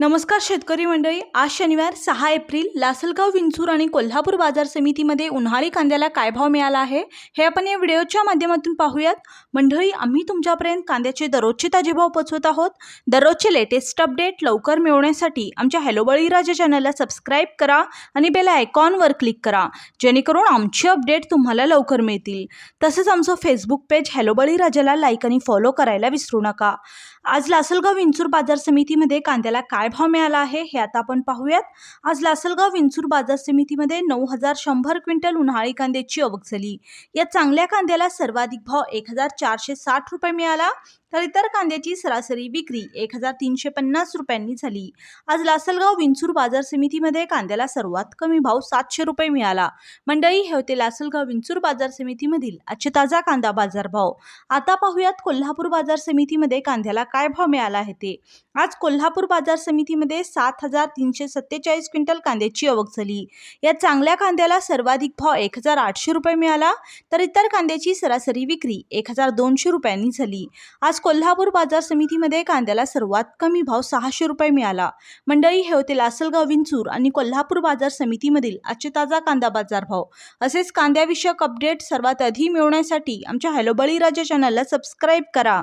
नमस्कार शेतकरी मंडळी आज शनिवार सहा एप्रिल लासलगाव विंचूर आणि कोल्हापूर बाजार समितीमध्ये उन्हाळी कांद्याला काय भाव मिळाला आहे हे आपण या व्हिडिओच्या माध्यमातून पाहूयात. मंडळी आम्ही तुमच्यापर्यंत कांद्याचे दररोजचे ताजे भाव पोचवत आहोत. दररोजचे लेटेस्ट अपडेट लवकर मिळवण्यासाठी आमच्या हॅलो बळीराजा चॅनलला सबस्क्राईब करा आणि बेल आयकॉनवर क्लिक करा जेणेकरून आमचे अपडेट तुम्हाला लवकर मिळतील. तसंच आमचं फेसबुक पेज हॅलो बळीराजाला लाईक आणि फॉलो करायला विसरू नका. आज लासलगाव विंचूर बाजार समितीमध्ये कांद्याला काय भाव मिळाला आहे हे आता आपण पाहूयात. आज लासलगाव विंचूर बाजार समितीमध्ये नऊ हजार शंभर क्विंटल उन्हाळी कांद्याची आवक झाली. या चांगल्या कांद्याला सर्वाधिक भाव एक हजार चारशे साठ रुपये मिळाला तर इतर कांद्याची सरासरी विक्री एक हजार तीनशे पन्नास रुपयांनी झाली. आज लासलगाव विंचूर बाजार समितीमध्ये कांद्याला सर्वात कमी भाव सातशे रुपये मिळाला. मंडळी हे होते लासलगाव विंचूर बाजार समितीमधील आजचे ताजा कांदा बाजार भाव आता पाहूयात कोल्हापूर बाजार समितीमध्ये कांद्याला काय भाव मिळाला आहे ते. आज कोल्हापूर बाजार समिती समितीमध्ये सात हजार तीनशे सत्तेचाळीस क्विंटल कांद्याची आवक झाली. या चांगल्या कांद्याला सर्वाधिक भाव एक हजार आठशे रुपये मिळाला तर इतर कांद्याची सरासरी विक्री एक हजार दोनशे रुपयांनी झाली. आज कोल्हापूर बाजार समितीमध्ये कांद्याला सर्वात कमी भाव सहाशे रुपये मिळाला. मंडळी हे होते लासलगाव विंचूर आणि कोल्हापूर बाजार समितीमधील आजचे ताजा कांदा बाजार भाव. असेच कांद्याविषयक अपडेट सर्वात आधी मिळवण्यासाठी आमच्या हॅलो बळीराजा चॅनलला सबस्क्राईब करा.